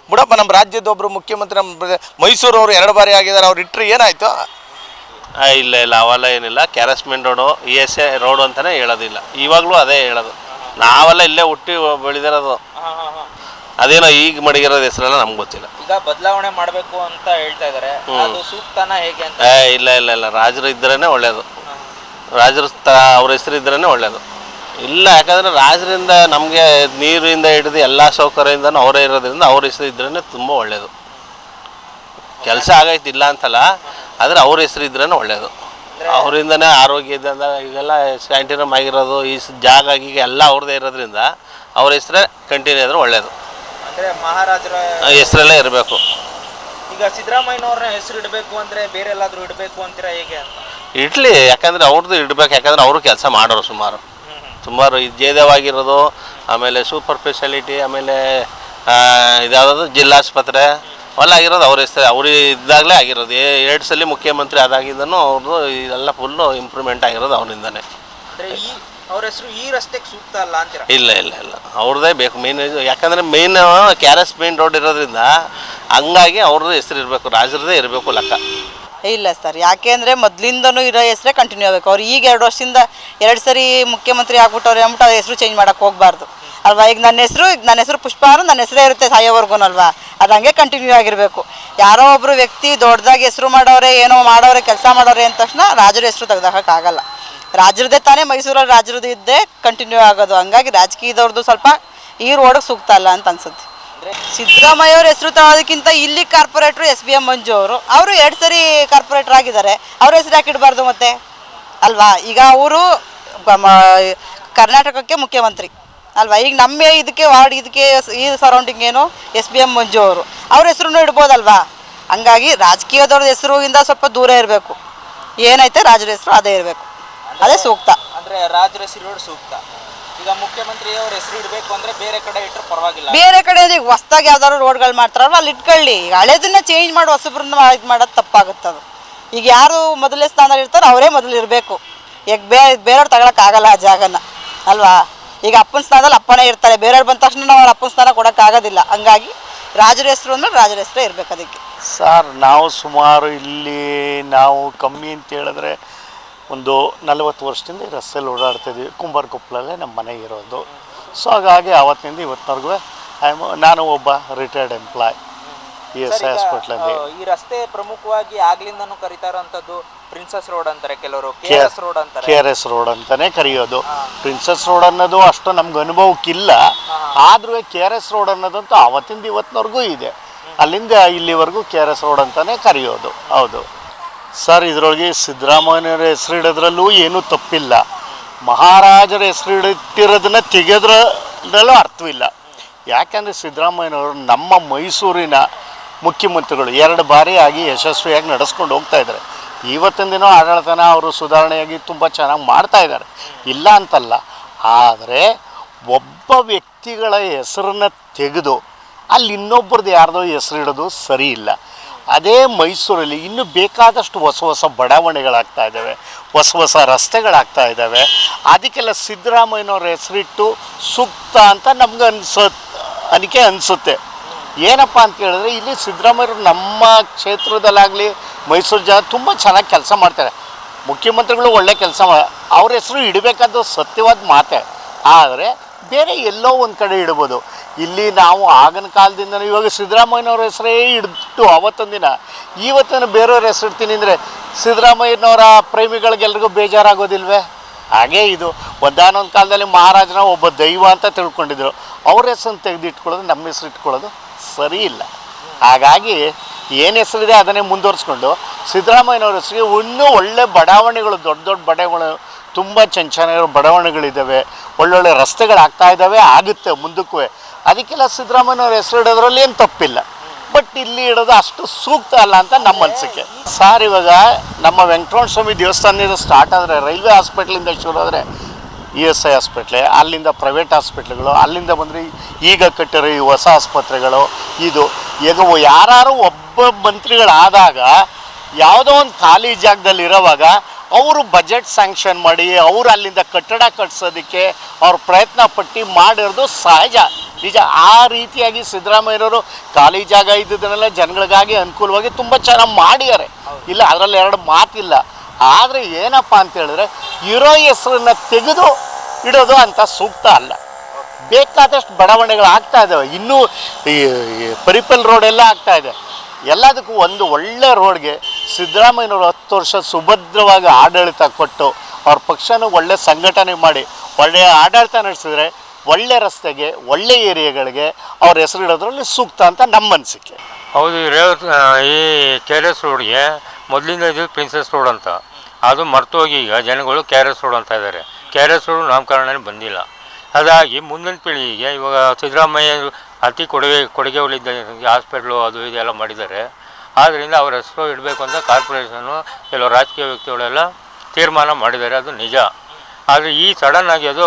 ಬಿಡಪ್ಪ ನಮ್ಮ ರಾಜ್ಯದ ಒಬ್ಬರು ಮುಖ್ಯಮಂತ್ರಿ ನಮ್ಮ ಮೈಸೂರು ಅವರು ಎರಡು ಬಾರಿ ಆಗಿದ್ದಾರೆ ಅವ್ರು ಇಟ್ಟರೆ ಏನಾಯಿತು? ಇಲ್ಲ ಇಲ್ಲ ಅವೆಲ್ಲ ಏನಿಲ್ಲ. ಕ್ಯಾರಸ್ಮೆಂಟ್ road E S A road ಅಂತಲೇ ಹೇಳೋದಿಲ್ಲ. ಇವಾಗಲೂ ಅದೇ ಹೇಳೋದು. ನಾವೆಲ್ಲ ಇಲ್ಲೇ ಹುಟ್ಟಿ ಬೆಳೆದಿರೋದು. ಅದೇನೋ ಈಗ ಮಡಗಿರೋದು ಹೆಸರೆಲ್ಲ ನಮ್ಗೆ ಗೊತ್ತಿಲ್ಲ. ಈಗ ಬದಲಾವಣೆ ಮಾಡಬೇಕು ಅಂತ ಹೇಳ್ತಾ ಇದ್ದಾರೆ ಅದು ಸೂಕ್ತನ ಹೇಗೆ ಅಂತ? ಏ ಇಲ್ಲ ಇಲ್ಲ ಇಲ್ಲ. ರಾಜರು ಇದ್ರೇ ಒಳ್ಳೆಯದು ರಾಜರು ತ ಅವ್ರ ಹೆಸರು ಇದ್ರೇ ಒಳ್ಳೆಯದು ಇಲ್ಲ ಯಾಕಂದ್ರೆ ರಾಜರಿಂದ ನಮಗೆ ನೀರಿಂದ ಹಿಡಿದು ಎಲ್ಲ ಸೌಕರ್ಯದಿಂದನೂ ಅವರೇ ಇರೋದ್ರಿಂದ ಅವ್ರ ಹೆಸರು ಇದ್ರೇ ತುಂಬ ಒಳ್ಳೆಯದು ಕೆಲಸ ಆಗೈತೆ ಇಲ್ಲ ಅಂತಲ್ಲ ಆದರೆ ಅವ್ರ ಹೆಸರು ಇದ್ರೇ ಒಳ್ಳೆಯದು ಅವರಿಂದನೇ ಆರೋಗ್ಯ ಆರೋಗ್ಯದಿಂದ ಈಗೆಲ್ಲ ಸ್ಯಾಂಟಿನಮ್ ಆಗಿರೋದು ಈ ಜಾಗ ಈಗ ಎಲ್ಲ ಅವ್ರದ್ದೇ ಇರೋದ್ರಿಂದ ಅವ್ರ ಹೆಸರೇ ಕಂಟಿನ್ಯೂ ಆದ್ರೆ ಒಳ್ಳೆಯದು ಅಂದರೆ ಮಹಾರಾಜರ ಹೆಸರಲ್ಲೇ ಇರಬೇಕು. ಈಗ ಸಿದ್ದರಾಮಯ್ಯನವ್ರನ್ನ ಹೆಸರು ಇಡಬೇಕು ಅಂದ್ರೆ ಬೇರೆ ಎಲ್ಲಾದ್ರೂ ಇಡಬೇಕು ಅಂತೀರಾ ಹೇಗೆ ಅಂತ? ಇಡ್ಲಿ ಯಾಕಂದರೆ ಅವ್ರದ್ದು ಇಡ್ಬೇಕು ಯಾಕಂದ್ರೆ ಅವರು ಕೆಲಸ ಮಾಡೋರು ಸುಮಾರು. ಸುಮಾರು ಜೇದವಾಗಿರೋದು ಜಯದೇವಾಗಿರೋದು ಆಮೇಲೆ ಸೂಪರ್ ಫೆಸಿಲಿಟಿ ಆಮೇಲೆ ಇದ್ಯಾವುದು ಜಿಲ್ಲಾಸ್ಪತ್ರೆ ಅವೆಲ್ಲ ಆಗಿರೋದು ಅವ್ರ ಹೆಸರು ಅವ್ರು ಇದ್ದಾಗಲೇ ಆಗಿರೋದು. ಏ- ಎರಡು ಸಲ ಮುಖ್ಯಮಂತ್ರಿ ಅದಾಗಿದ್ದನು ಅವ್ರದ್ದು ಇದೆಲ್ಲ ಫುಲ್ಲು ಇಂಪ್ರೂವ್ಮೆಂಟ್ ಆಗಿರೋದು ಅವರಿಂದನೇ. ಅವ್ರ ಹೆಸರು ಈ ರಸ್ತೆಗೆ ಸೂಕ್ತ ಅಲ್ಲ ಅಂತ ಇಲ್ಲ ಇಲ್ಲ ಇಲ್ಲ. ಅವ್ರದ್ದೇ ಬೇಕು. ಮೇನ್ ಯಾಕಂದರೆ main K R S main road ಇರೋದ್ರಿಂದ ಹಂಗಾಗಿ ಅವ್ರದ್ದು ಹೆಸರು ಇರಬೇಕು ರಾಜರದೇ ಇರಬೇಕು ಲೆಕ್ಕ. ಇಲ್ಲ ಸರ್, ಯಾಕೆ ಅಂದರೆ ಮೊದಲಿಂದನೂ ಇರೋ ಹೆಸರೇ ಕಂಟಿನ್ಯೂ ಆಗಬೇಕು. ಅವ್ರು ಈಗ ಎರಡು ವರ್ಷದಿಂದ ಎರಡು ಸರಿ ಮುಖ್ಯಮಂತ್ರಿ ಆಗ್ಬಿಟ್ಟವ್ರೆ ಅಂದ್ಬಿಟ್ಟು ಅವ್ರ ಹೆಸರು ಚೇಂಜ್ ಮಾಡೋಕ್ಕೆ ಹೋಗಬಾರ್ದು. ಅಲ್ವಾ? ಈಗ ನನ್ನ ಹೆಸರು ಈಗ ನನ್ನ ಹೆಸರು ಪುಷ್ಪ ಅಂದ್ರೆ ನನ್ನ ಹೆಸರೇ ಇರುತ್ತೆ ಸಾಯೋವರೆಗೂ ಅಲ್ವಾ? ಅದು ಹಂಗೆ ಕಂಟಿನ್ಯೂ ಆಗಿರಬೇಕು. ಯಾರೋ ಒಬ್ಬರು ವ್ಯಕ್ತಿ ದೊಡ್ಡದಾಗಿ ಹೆಸರು ಮಾಡೋರೆ, ಏನೋ ಮಾಡೋರೆ, ಕೆಲಸ ಮಾಡೋರೆ ಅಂದ ತಕ್ಷಣ ರಾಜರ ಹೆಸರು ತೆಗ್ದಾಕೋಕ್ಕಾಗಲ್ಲ ರಾಜರದೇ ತಾನೇ ಮೈಸೂರಲ್ಲಿ ರಾಜರದ್ದು ಇದ್ದೇ ಕಂಟಿನ್ಯೂ ಆಗೋದು. ಹಂಗಾಗಿ ರಾಜಕೀಯದವ್ರದ್ದು ಸ್ವಲ್ಪ ಈ ರೋಡಿಗೆ ಸೂಕ್ತ ಅಲ್ಲ ಅಂತ ಅನ್ಸುತ್ತೆ. ಸಿದ್ದರಾಮಯ್ಯ ಅವ್ರ ಹೆಸರು ತಗೊಳ್ಳೋದಕ್ಕಿಂತ ಇಲ್ಲಿ corporator S B M Manju ಅವರು ಅವರು ಎರಡು ಸರಿ ಕಾರ್ಪೊರೇಟರ್ ಆಗಿದ್ದಾರೆ. ಅವ್ರ ಹೆಸರು ಯಾಕೆ ಇಡಬಾರ್ದು ಮತ್ತೆ? ಅಲ್ವಾ? ಈಗ ಅವರು ಕರ್ನಾಟಕಕ್ಕೆ ಮುಖ್ಯಮಂತ್ರಿ. ಅಲ್ವಾ? ಈಗ ನಮ್ಮ ಇದಕ್ಕೆ, ವಾರ್ಡ್ ಇದಕ್ಕೆ ಈ ಸರೌಂಡಿಂಗ್ ಏನು? ಎಸ್ ಬಿ ಎಂ ಮಂಜು ಅವರು. ಅವ್ರ ಹೆಸರು ಇಡ್ಬೋದಲ್ವಾ? ಹಂಗಾಗಿ ರಾಜಕೀಯದವ್ರ ಹೆಸರುಗಿಂದ ಸ್ವಲ್ಪ ದೂರ ಇರಬೇಕು. ಏನೈತೆ ರಾಜರ ಹೆಸರು, ಅದೇ ಇರಬೇಕು. ಅದೇ ಸೂಕ್ತ. ಅಂದರೆ ರಾಜರ ಹೆಸರು ಸೂಕ್ತ. ಈಗ ಮುಖ್ಯಮಂತ್ರಿ ಅವ್ರ ಹೆಸರು ಇಡಬೇಕು ಅಂದ್ರೆ ಬೇರೆ ಕಡೆ ಇಟ್ಟರೆ ಪರವಾಗಿಲ್ಲ. ಬೇರೆ ಕಡೆ ಈಗ ಹೊಸ್ದಾಗಿ ಯಾವ್ದಾದ್ರು ರೋಡ್ಗಳು ಮಾಡ್ತಾರಲ್ಲ ಅಲ್ಲಿ ಇಟ್ಕೊಳ್ಳಿ. ಈಗ ಹಳೇದನ್ನ ಚೇಂಜ್ ಮಾಡಿ ಹೊಸಬ್ರನ್ನ ಇದು ಮಾಡೋದು ತಪ್ಪಾಗುತ್ತೆ ಅದು. ಈಗ ಯಾರು ಮೊದಲನೇ ಸ್ಥಾನದಲ್ಲಿ ಇರ್ತಾರೋ ಅವರೇ ಮೊದಲು ಇರಬೇಕು. ಈಗ ಬೇ ಬೇರೆಯವ್ರು ತಗೊಳಕ್ಕಾಗಲ್ಲ ಆ ಜಾಗನ ಅಲ್ವಾ? ಈಗ ಅಪ್ಪನ ಸ್ಥಾನದಲ್ಲಿ ಅಪ್ಪನೇ ಇರ್ತಾರೆ ಬೇರೆಯವ್ರು ಬಂದ ತಕ್ಷಣ ನಾವು ಅವ್ರ ಅಪ್ಪನ ಸ್ಥಾನ ಕೊಡೋಕ್ಕಾಗೋದಿಲ್ಲ ಹಂಗಾಗಿ ರಾಜರ ಹೆಸರು ಅಂದ್ರೆ ರಾಜರ ಹೆಸರೇ ಇರಬೇಕು ಅದಕ್ಕೆ. ಸರ್ ನಾವು ಸುಮಾರು ಇಲ್ಲಿ ನಾವು ಕಮ್ಮಿ ಅಂತ ಹೇಳಿದ್ರೆ ಒಂದು ನಲವತ್ತು ವರ್ಷದಿಂದ ಈ ರಸ್ತೆಯಲ್ಲಿ ಕುಂಬಾರ ಕುಂಬಾರಕೊಪ್ಪಲಲ್ಲೇ ನಮ್ಮ ಮನೆ ಇರೋದು. ಸೊ ಹಾಗಾಗಿ ಆವತ್ತಿನಿಂದ ಇವತ್ತಿನವರೆಗೂ ಐ ನಾನು ಒಬ್ಬ retired employee E S I ಹಾಸ್ಪಿಟ್ಲಲ್ಲಿ ಈ ರಸ್ತೆ ಪ್ರಮುಖವಾಗಿ ಆಗ್ಲಿಂದನೂ ಕರೀತಾ ಇರೋಂಥದ್ದು ಪ್ರಿನ್ಸಸ್ ರೋಡ್ ಅಂತಾರೆ ಕೆಲವರು. ಕೆ ಎಸ್ ರೋಡ್ ಅಂತಾರೆ. ಕೆ ಆರ್ ಎಸ್ ರೋಡ್ ಅಂತಾನೆ ಕರೆಯೋದು. ಪ್ರಿನ್ಸಸ್ ರೋಡ್ ಅನ್ನೋದು ಅಷ್ಟು ನಮ್ಗೆ ಅನುಭವಕ್ಕಿಲ್ಲ. ಆದ್ರೂ ಕೆ ಆರ್ ಎಸ್ ರೋಡ್ ಅನ್ನೋದಂತೂ ಅವತ್ತಿಂದ ಇವತ್ತಿನವರೆಗೂ ಇದೆ. ಅಲ್ಲಿಂದ ಇಲ್ಲಿವರೆಗೂ ಕೆ ಆರ್ ಎಸ್ ರೋಡ್ ಅಂತಾನೆ ಕರೆಯೋದು. ಹೌದು. ಸರ್, ಇದರೊಳಗೆ ಸಿದ್ದರಾಮಯ್ಯನವರ ಹೆಸರಿಡೋದ್ರಲ್ಲೂ ಏನೂ ತಪ್ಪಿಲ್ಲ. ಮಹಾರಾಜರ ಹೆಸರಿಟ್ಟಿರೋದನ್ನ ತೆಗೆದ್ರಲ್ಲೂ ಅರ್ಥವಿಲ್ಲ. ಯಾಕೆಂದರೆ ಸಿದ್ದರಾಮಯ್ಯನವರು ನಮ್ಮ ಮೈಸೂರಿನ ಮುಖ್ಯಮಂತ್ರಿಗಳು ಎರಡು ಬಾರಿ ಆಗಿ ಯಶಸ್ವಿಯಾಗಿ ನಡೆಸ್ಕೊಂಡು ಹೋಗ್ತಾ ಇದ್ದಾರೆ. ಇವತ್ತಿನ ದಿನ ಆಡಳಿತನ ಅವರು ಸುಧಾರಣೆಯಾಗಿ ತುಂಬ ಚೆನ್ನಾಗಿ ಮಾಡ್ತಾ ಇದ್ದಾರೆ. ಇಲ್ಲ ಅಂತಲ್ಲ, ಆದರೆ ಒಬ್ಬ ವ್ಯಕ್ತಿಗಳ ಹೆಸರನ್ನ ತೆಗೆದು, ಅಲ್ಲಿ ಇನ್ನೊಬ್ಬರದ್ದು ಯಾರ್ದೋ ಹೆಸರಿಡೋದು ಸರಿ ಇಲ್ಲ. ಅದೇ ಮೈಸೂರಲ್ಲಿ ಇನ್ನೂ ಬೇಕಾದಷ್ಟು ಹೊಸ ಹೊಸ ಬಡಾವಣೆಗಳಾಗ್ತಾ ಇದ್ದಾವೆ. ಹೊಸ ಹೊಸ ರಸ್ತೆಗಳಾಗ್ತಾ ಇದ್ದಾವೆ. ಅದಕ್ಕೆಲ್ಲ ಸಿದ್ದರಾಮಯ್ಯನವ್ರ ಹೆಸರಿಟ್ಟು ಸೂಕ್ತ ಅಂತ ನಮ್ಗೆ ಅನ್ಸ ಅನಿಕೆ ಅನಿಸುತ್ತೆ. ಏನಪ್ಪ ಅಂತ ಹೇಳಿದ್ರೆ ಇಲ್ಲಿ ಸಿದ್ದರಾಮಯ್ಯರು ನಮ್ಮ ಕ್ಷೇತ್ರದಲ್ಲಾಗಲಿ ಮೈಸೂರು ಜನ ತುಂಬ ಚೆನ್ನಾಗಿ ಕೆಲಸ ಮಾಡ್ತಾರೆ. ಮುಖ್ಯಮಂತ್ರಿಗಳು ಒಳ್ಳೆ ಕೆಲಸ ಮಾಡ ಅವ್ರ ಹೆಸರು ಇಡಬೇಕಾದ ಸತ್ಯವಾದ ಮಾತೆ. ಆದರೆ ಬೇರೆ ಎಲ್ಲೋ ಒಂದು ಕಡೆ ಇಡ್ಬೋದು. ಇಲ್ಲಿ ನಾವು ಆಗಿನ ಕಾಲದಿಂದ ಇವಾಗ ಸಿದ್ದರಾಮಯ್ಯನವ್ರ ಹೆಸರೇ ಇಡ್ತು. ಅವತ್ತೊಂದು ದಿನ. ಇವತ್ತಿನ ಬೇರೆಯವ್ರ ಹೆಸರು ಇಡ್ತೀನಿ ಅಂದರೆ ಸಿದ್ದರಾಮಯ್ಯನವರ ಪ್ರೇಮಿಗಳಿಗೆಲ್ರಿಗೂ ಬೇಜಾರಾಗೋದಿಲ್ವೇ? ಹಾಗೇ ಇದು. ಒಂದಾನೊಂದು ಕಾಲದಲ್ಲಿ ಮಹಾರಾಜನ ಒಬ್ಬ ದೈವ ಅಂತ ತಿಳ್ಕೊಂಡಿದ್ರು. ಅವ್ರ ಹೆಸರನ್ನು ತೆಗೆದಿಟ್ಕೊಳ್ಳೋದು ನಮ್ಮ ಹೆಸರು ಇಟ್ಕೊಳ್ಳೋದು ಸರಿ ಇಲ್ಲ. ಹಾಗಾಗಿ ಏನು ಹೆಸರಿದೆ ಅದನ್ನೇ ಮುಂದುವರಿಸ್ಕೊಂಡು ಸಿದ್ದರಾಮಯ್ಯನವ್ರ ಹೆಸರಿಗೆ ಇನ್ನೂ ಒಳ್ಳೆ ಬಡಾವಣೆಗಳು, ದೊಡ್ಡ ದೊಡ್ಡ ಬಡಾವಣೆ ತುಂಬ ಚೆನ್ನ ಚೆನ್ನಾಗಿರೋ ಬಡಾವಣೆಗಳಿದ್ದಾವೆ. ಒಳ್ಳೊಳ್ಳೆ ರಸ್ತೆಗಳಾಗ್ತಾ ಇದ್ದಾವೆ, ಆಗುತ್ತೆ ಮುಂದಕ್ಕೂ. ಅದಕ್ಕೆಲ್ಲ ಸಿದ್ದರಾಮಯ್ಯವ್ರ ಹೆಸರು ಇಡೋದ್ರಲ್ಲಿ ಏನು ತಪ್ಪಿಲ್ಲ. ಬಟ್ ಇಲ್ಲಿ ಇಡೋದು ಅಷ್ಟು ಸೂಕ್ತ ಅಲ್ಲ ಅಂತ ನಮ್ಮ ಅನಿಸಿಕೆ. ಸರ್ ಇವಾಗ ನಮ್ಮ ವೆಂಕಟರಮಣ ಸ್ವಾಮಿ ದೇವಸ್ಥಾನದಿಂದ ಸ್ಟಾರ್ಟ್ ಆದರೆ, ರೈಲ್ವೆ ಹಾಸ್ಪಿಟ್ಲಿಂದ ಶುರು ಆದರೆ, ಇ ಎಸ್ ಐ ಹಾಸ್ಪಿಟ್ಲೆ, ಅಲ್ಲಿಂದ ಪ್ರೈವೇಟ್ ಹಾಸ್ಪಿಟ್ಲ್ಗಳು, ಅಲ್ಲಿಂದ ಬಂದರೆ ಈಗ ಕಟ್ಟಿರೋ ಈ ಹೊಸ ಆಸ್ಪತ್ರೆಗಳು, ಇದು, ಈಗ ಯಾರು ಒಬ್ಬ ಮಂತ್ರಿಗಳಾದಾಗ ಯಾವುದೋ ಒಂದು ಖಾಲಿ ಜಾಗದಲ್ಲಿ ಇರೋವಾಗ ಅವರು ಬಜೆಟ್ ಸ್ಯಾಂಕ್ಷನ್ ಮಾಡಿ ಅವರು ಅಲ್ಲಿಂದ ಕಟ್ಟಡ ಕಟ್ಸೋದಕ್ಕೆ ಅವ್ರು ಪ್ರಯತ್ನ ಪಟ್ಟು ಮಾಡಿರೋದು ಸಹಜ. ನಿಜ ಆ ರೀತಿಯಾಗಿ ಸಿದ್ದರಾಮಯ್ಯವರು ಖಾಲಿ ಜಾಗ ಇದ್ದಿದ್ದನ್ನೆಲ್ಲ ಜನಗಳಿಗಾಗಿ ಅನುಕೂಲವಾಗಿ ತುಂಬ ಚೆನ್ನಾಗಿ ಮಾಡಿದ್ದಾರೆ. ಇಲ್ಲ ಅದರಲ್ಲಿ ಎರಡು ಮಾತಿಲ್ಲ. ಆದರೆ ಏನಪ್ಪ ಅಂತ ಹೇಳಿದ್ರೆ ಇರೋ ಹೆಸರನ್ನ ತೆಗೆದು ಇಡೋದು ಅಂತ ಸೂಕ್ತ ಅಲ್ಲ. ಬೇಕಾದಷ್ಟು ಬಡಾವಣೆಗಳು ಆಗ್ತಾ ಇದ್ದಾವೆ ಇನ್ನೂ ಈ ಪರಿಪಲ್ ರೋಡ್ ಎಲ್ಲ ಆಗ್ತಾ ಇದೆ. ಎಲ್ಲದಕ್ಕೂ ಒಂದು ಒಳ್ಳೆ ರೋಡ್ಗೆ ಸಿದ್ದರಾಮಯ್ಯನವರು ಹತ್ತು ವರ್ಷ ಸುಭದ್ರವಾಗಿ ಆಡಳಿತ ಕೊಟ್ಟು ಅವ್ರ ಪಕ್ಷನ ಒಳ್ಳೆ ಸಂಘಟನೆ ಮಾಡಿ ಒಳ್ಳೆಯ ಆಡಳಿತ ನಡೆಸಿದ್ರೆ ಒಳ್ಳೆ ರಸ್ತೆಗೆ, ಒಳ್ಳೆ ಏರಿಯಾಗಳಿಗೆ ಅವ್ರ ಹೆಸರಿಡೋದ್ರಲ್ಲಿ ಸೂಕ್ತ ಅಂತ ನಮ್ಮ ಅನಿಸಿಕೆ. ಹೌದು ರೇವತ್ ಈ ಕೆ ಆರ್ ಎಸ್ ರೋಡ್ಗೆ ಮೊದಲಿಂದ ಇದು ಪ್ರಿನ್ಸಸ್ ರೋಡ್ ಅಂತ. ಅದು ಮರ್ತೋಗಿ ಈಗ ಜನಗಳು ಕೆ ಆರ್ ಎಸ್ ರೋಡ್ ಅಂತ ಇದ್ದಾರೆ. ಕೆ ಆರ್ ಎಸ್ ರೋಡ್ ನಾಮಕರಣನೇ ಬಂದಿಲ್ಲ. ಹಾಗಾಗಿ ಮುಂದಿನ ಪೀಳಿಗೆಗೆ ಇವಾಗ ಸಿದ್ದರಾಮಯ್ಯ ಅತಿ ಕೊಡುಗೆ ಕೊಡುಗೆ ಉಳಿದ ಹಾಸ್ಪಿಟ್ಲು ಅದು ಇದೆಲ್ಲ ಮಾಡಿದ್ದಾರೆ. ಆದ್ದರಿಂದ ಅವ್ರ ಹೆಸರು ಇಡಬೇಕು ಅಂತ ಕಾರ್ಪೊರೇಷನು ಕೆಲವು ರಾಜಕೀಯ ವ್ಯಕ್ತಿಗಳೆಲ್ಲ ತೀರ್ಮಾನ ಮಾಡಿದ್ದಾರೆ. ಅದು ನಿಜ. ಆದರೆ ಈ ಸಡನ್ ಆಗಿ ಅದು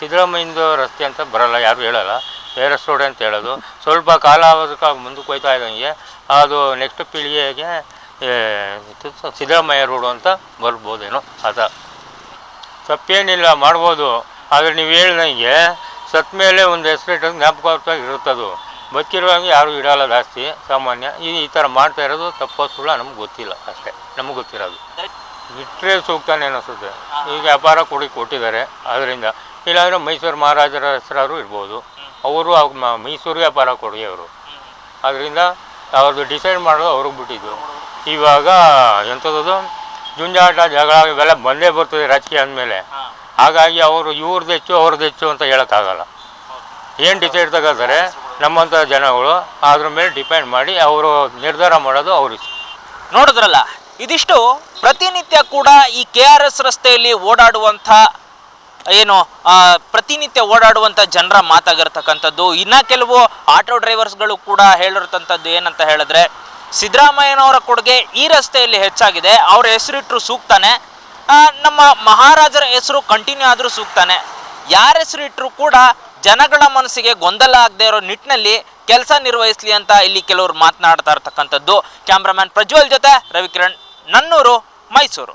ಸಿದ್ದರಾಮಯ್ಯಂದು ರಸ್ತೆ ಅಂತ ಬರಲ್ಲ, ಯಾರು ಹೇಳಲ್ಲ. ಬೇರೆ ರೋಡ್ ಅಂತ ಹೇಳೋದು. ಸ್ವಲ್ಪ ಕಾಲ ಮುಂದಕ್ಕೆ ಹೋಯ್ತಾ ಇದ್ದಂಗೆ ಅದು ನೆಕ್ಸ್ಟ್ ಪೀಳಿಗೆಗೆ ಸಿದ್ದರಾಮಯ್ಯ ರೋಡು ಅಂತ ಬರ್ಬೋದೇನೋ. ಅದ. ತಪ್ಪೇನಿಲ್ಲ, ಮಾಡ್ಬೋದು. ಆದರೆ ನೀವು ಹೇಳ್ದಂಗೆ ಸತ್ತ ಮೇಲೆ ಒಂದು ಹೆಸರಿಟ್ಟು ಜ್ಞಾಪಕಾರ್ಥವಾಗಿ ಇರುತ್ತದು ಬದುಕಿರುವಾಗ ಯಾರು ಇಡಲ್ಲ ಜಾಸ್ತಿ ಸಾಮಾನ್ಯ. ಈ ಈ ಥರ ಮಾಡ್ತಾ ಇರೋದು ತಪ್ಪೋ ಸುಳ್ಳ ನಮ್ಗೆ ಗೊತ್ತಿಲ್ಲ ಅಷ್ಟೇ. ನಮಗೆ ಗೊತ್ತಿರೋದು. ಬಿಟ್ಟರೆ ಸೂಕ್ತನೇ ಅನಿಸುತ್ತೆ ಈಗ ವ್ಯಾಪಾರ ಕೊಡಿ ಕೊಟ್ಟಿದ್ದಾರೆ ಅದರಿಂದ ಇಲ್ಲಾಂದರೆ ಮೈಸೂರು ಮಹಾರಾಜರ ಹೆಸರಾದ್ರು ಇರ್ಬೋದು. ಅವರು ಮೈಸೂರು ವ್ಯಾಪಾರ ಕೊಡಿ ಅವರು. ಅದರಿಂದ ಅವ್ರದ್ದು ಡಿಸೈಡ್ ಮಾಡೋದು ಅವ್ರಿಗೆ ಬಿಟ್ಟಿದ್ದು. ಇವಾಗ ಎಂಥದ್ದು ಜುಂಜಾಟ ಜಗಳ ಇವೆಲ್ಲ ಬಂದೇ ಬರ್ತದೆ ರಾಜಕೀಯ ಅಂದಮೇಲೆ. ಹಾಗಾಗಿ ಅವರು ಇವ್ರದ್ದು ಹೆಚ್ಚು ಅವ್ರದ್ದು ಹೆಚ್ಚು ಅಂತ ಹೇಳೋಕ್ಕಾಗಲ್ಲ. ಏನು ಡಿಸೈಡ್ ತಗೋತಾರೆ? ನಮ್ಮಂಥ ಜನಗಳು ಅದ್ರ ಮೇಲೆ ಡಿಪೆಂಡ್ ಮಾಡಿ ಅವರು ನಿರ್ಧಾರ ಮಾಡೋದು ಅವ್ರಿಗೆ. ನೋಡಿದ್ರಲ್ಲ, ಇದಿಷ್ಟು ಪ್ರತಿನಿತ್ಯ ಕೂಡ ಈ ಕೆ ಆರ್ ಎಸ್ ರಸ್ತೆಯಲ್ಲಿ ಓಡಾಡುವಂಥ, ಏನು ಪ್ರತಿನಿತ್ಯ ಓಡಾಡುವಂಥ ಜನರ ಮಾತಾಗಿರ್ತಕ್ಕಂಥದ್ದು, ಇನ್ನು ಕೆಲವು ಆಟೋ ಡ್ರೈವರ್ಸ್ಗಳು ಕೂಡ ಹೇಳಿರ್ತಂಥದ್ದು ಏನಂತ ಹೇಳಿದ್ರೆ, ಸಿದ್ದರಾಮಯ್ಯನವರ ಕೊಡುಗೆ ಈ ರಸ್ತೆಯಲ್ಲಿ ಹೆಚ್ಚಾಗಿದೆ, ಅವ್ರ ಹೆಸರಿಟ್ಟರು ಸೂಕ್ತಾನೆ ನಮ್ಮ ಮಹಾರಾಜರ ಹೆಸರು ಕಂಟಿನ್ಯೂ ಆದರೂ ಸೂಕ್ತಾನೆ. ಯಾರ ಹೆಸರು ಇಟ್ಟರು ಕೂಡ ಜನಗಳ ಮನಸ್ಸಿಗೆ ಗೊಂದಲ ಆಗದೆ ಇರೋ ನಿಟ್ಟಿನಲ್ಲಿ ಕೆಲಸ ನಿರ್ವಹಿಸಲಿ ಅಂತ ಇಲ್ಲಿ ಕೆಲವರು ಮಾತನಾಡ್ತಾ ಇರ್ತಕ್ಕಂಥದ್ದು. ಕ್ಯಾಮ್ರಾಮ್ಯಾನ್ ಪ್ರಜ್ವಲ್ ಜೊತೆ ರವಿಕಿರಣ್, ನನ್ನೂರು, ಮೈಸೂರು.